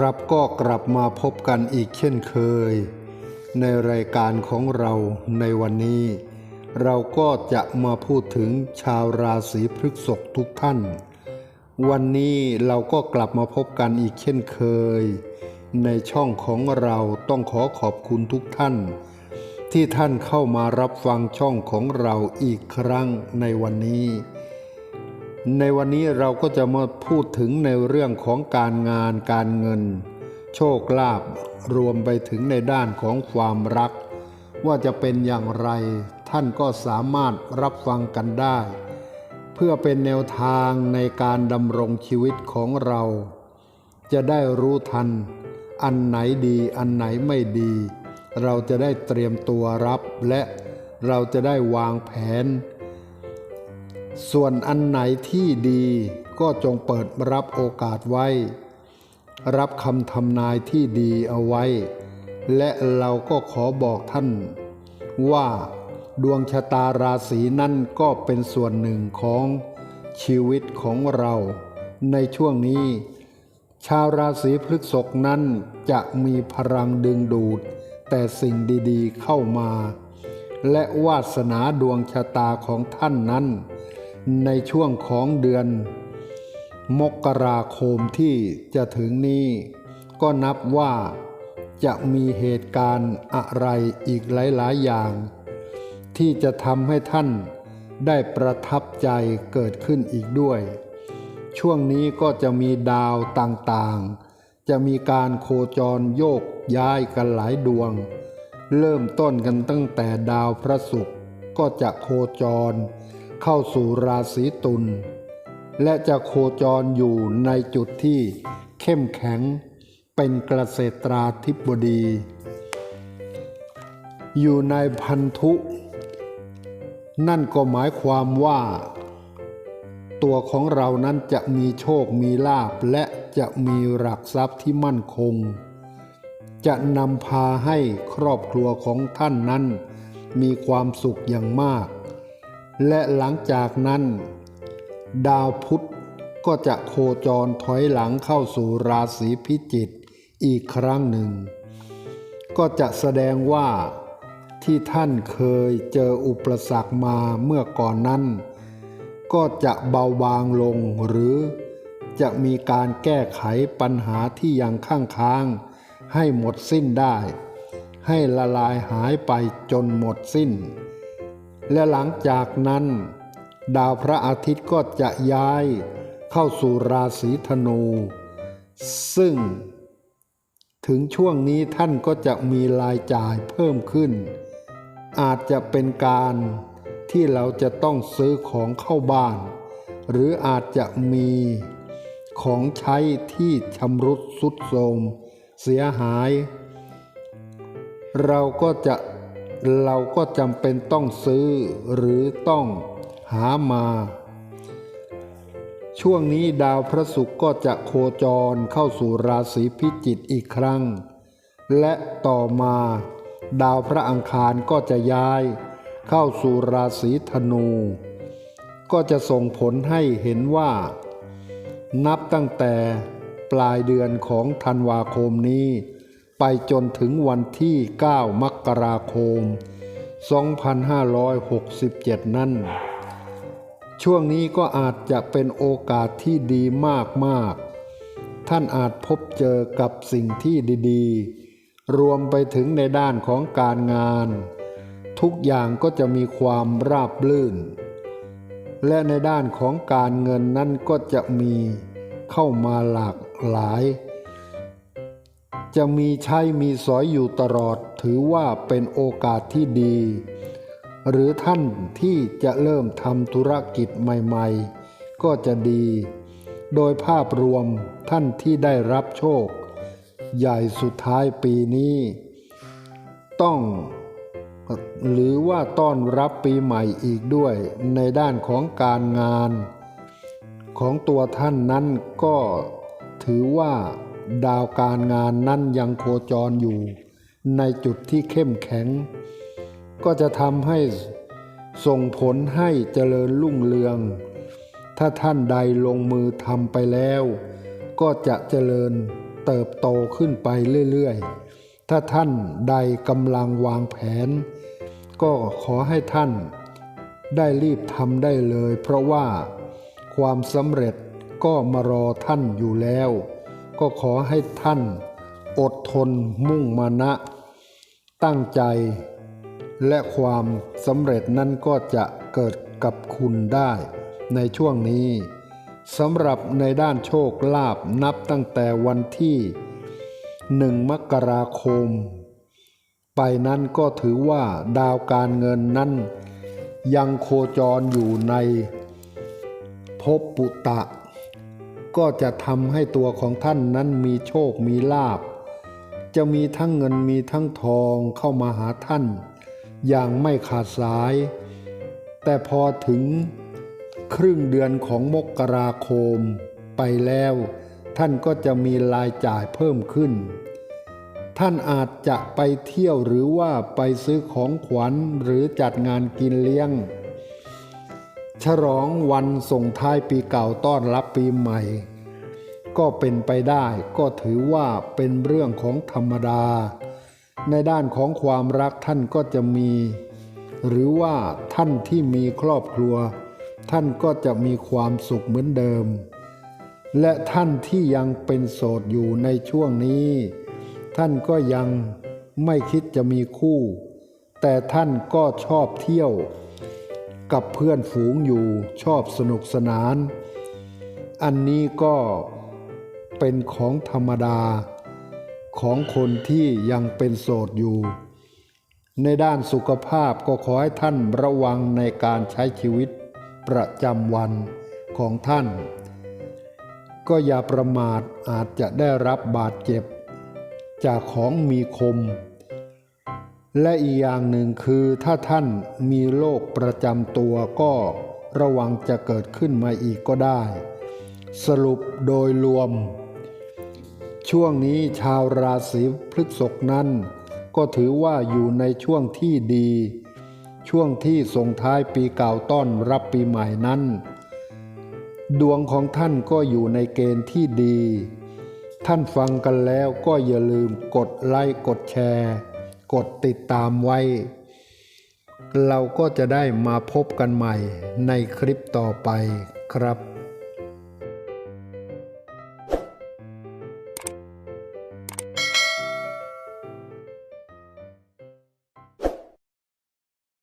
ครับก็กลับมาพบกันอีกเช่นเคย ในรายการของเราในวันนี้ เราก็จะมาพูดถึงชาวราศีพฤษภทุกท่าน วันนี้เราก็กลับมาพบกันอีกเช่นเคย ในช่องของเราต้องขอขอบคุณทุกท่าน ที่ท่านเข้ามารับฟังช่องของเราอีกครั้งในวันนี้ ในวันนี้เราก็จะมาพูดถึงในเรื่องของการงานการเงิน โชคลาภรวมไปถึงในด้านของความรัก ว่าจะเป็นอย่างไร ท่านก็สามารถรับฟังกันได้ เพื่อเป็นแนวทางในการดำรงชีวิตของเรา จะได้รู้ทัน อันไหนดีอันไหนไม่ดี เราจะได้เตรียมตัวรับและเราจะได้วางแผน ส่วนอันไหนที่ดีก็จงเปิดรับโอกาสไว้ รับคำทำนายที่ดีเอาไว้ และเราก็ขอบอกท่าน ว่าดวงชะตาราศีนั่นก็เป็นส่วนหนึ่งของชีวิตของเรา ในช่วงนี้ ชาวราศีพฤษภนั้นจะมีพลังดึงดูด แต่สิ่งดีๆเข้ามา และวาสนาดวงชะตาของท่านนั้น ในช่วงของเดือน มกราคมที่จะถึงนี้ ก็นับว่าจะมีเหตุการณ์อะไรอีกหลาย ๆ อย่าง ที่จะทำให้ท่านได้ประทับใจเกิดขึ้นอีกด้วย ช่วงนี้ก็จะมีดาวต่างๆ จะมีการโคจรโยกย้ายกันหลายดวง เริ่มต้นกันตั้งแต่ดาวพระศุกร์ก็จะโคจร เข้าสู่ราศีตุลและจะโคจรอยู่ในจุดที่เข้มแข็งเป็นเกษตราธิบดี อยู่ในพันธุ นั่นก็หมายความว่า ตัวของเรานั้นจะมีโชคมีลาภและจะมีหลักทรัพย์ที่มั่นคง จะนำพาให้ครอบครัวของท่านนั้น มีความสุขอย่างมาก และหลังจากนั้น ดาวพุธก็จะโคจรถอยหลังเข้าสู่ราศีพิจิกอีกครั้งหนึ่ง ก็จะแสดงว่าที่ท่านเคยเจออุปสรรคมาเมื่อก่อนนั้น ก็จะเบาบางลงหรือจะมีการแก้ไขปัญหาที่ยังข้างค้าง ให้หมดสิ้นได้ ให้ละลายหายไปจนหมดสิ้น และหลังจากนั้น ดาวพระอาทิตย์ก็จะย้ายเข้าสู่ราศีธนู ซึ่ง ถึงช่วงนี้ท่านก็จะมีรายจ่ายเพิ่มขึ้น อาจจะเป็นการที่เราจะต้องซื้อของเข้าบ้าน หรืออาจจะมีของใช้ที่ชำรุดสุดโทรมเสียหาย เราก็จะ เราก็จำเป็นต้องซื้อหรือต้องหามา ช่วงนี้ดาวพระศุกร์ก็จะโคจรเข้าสู่ราศีพิจิกอีกครั้ง และต่อมา ดาวพระอังคารก็จะย้าย เข้าสู่ราศีธนู ก็จะส่งผลให้เห็นว่า นับตั้งแต่ปลายเดือนของธันวาคมนี้ ไปจนถึงวันที่ 9 มกราคม 2567 นั้น ช่วงนี้ก็อาจจะเป็นโอกาสที่ดีมาก ๆ ท่านอาจพบเจอกับสิ่งที่ดีๆ รวมไปถึงในด้านของการงาน ทุกอย่างก็จะมีความราบลื่น และในด้านของการเงินนั้นก็จะมีเข้ามาหลากหลาย จะมีใช้มีสอยอยู่ตลอดถือว่าเป็นโอกาสที่ดี หรือท่านที่จะเริ่มทำธุรกิจใหม่ๆ ก็จะดี โดยภาพรวมท่านที่ได้รับโชค ใหญ่สุดท้ายปีนี้ ต้องหรือว่าต้อนรับปีใหม่อีกด้วยในด้านของการงาน ของตัวท่านนั้นก็ถือว่า ดาวการงานนั้นยังโคจรอยู่ ในจุดที่เข้มแข็ง ก็จะทำให้ส่งผลให้เจริญรุ่งเรือง ถ้าท่านใดลงมือทำไปแล้ว ก็จะเจริญเติบโตขึ้นไปเรื่อยๆ ถ้าท่านใดกำลังวางแผน ก็ขอให้ท่าน ได้รีบทำได้เลย เพราะว่าความสำเร็จก็มารอท่านอยู่แล้ว ก็ขอให้ท่านอดทนมุ่งมานะ ตั้งใจ และความสำเร็จนั้นก็จะเกิดกับคุณได้ในช่วงนี้สำหรับในด้านโชคลาภนับตั้งแต่วันที่หนึ่งมกราคม ไปนั้นก็ถือว่าดาวการเงินนั้น ยังโคจรอยู่ในภพปุตะ ก็จะทำให้ตัวของท่านนั้นมีโชคมีลาภจะมีทั้งเงินมีทั้งทองเข้ามาหาท่าน อย่างไม่ขาดสาย แต่พอถึงครึ่งเดือนของมกราคมไปแล้ว ท่านก็จะมีรายจ่ายเพิ่มขึ้น ท่านอาจจะไปเที่ยวหรือว่าไปซื้อของขวัญหรือจัดงานกินเลี้ยง ฉลองวันส่งท้ายปีเก่าต้อนรับปีใหม่ ก็เป็นไปได้ก็ถือว่าเป็นเรื่องของธรรมดา ในด้านของความรักท่านก็จะมี หรือว่าท่านที่มีครอบครัว ท่านก็จะมีความสุขเหมือนเดิม และท่านที่ยังเป็นโสดอยู่ในช่วงนี้ ท่านก็ยังไม่คิดจะมีคู่ แต่ท่านก็ชอบเที่ยว กับเพื่อนฝูงอยู่ชอบสนุกสนาน อันนี้ก็เป็นของธรรมดาของคนที่ยังเป็นโสดอยู่ ในด้านสุขภาพก็ขอให้ท่านระวังในการใช้ชีวิตประจำวันของท่าน ก็อย่าประมาทอาจจะได้รับบาดเจ็บ จากของมีคม และอีกอย่างหนึ่งคือถ้าท่านมีโรคประจำตัวก็ระวังจะเกิดขึ้นมาอีกก็ได้ สรุปโดยรวม ช่วงนี้ชาวราศีพฤษภนั้น ก็ถือว่าอยู่ในช่วงที่ดี ช่วงที่ส่งท้ายปีเก่าต้อนรับปีใหม่นั้น ดวงของท่านก็อยู่ในเกณฑ์ที่ดี ท่านฟังกันแล้วก็อย่าลืมกดไลค์กดแชร์ กดติดตามไว้ เราก็จะได้มาพบกันใหม่ในคลิปต่อไปครับ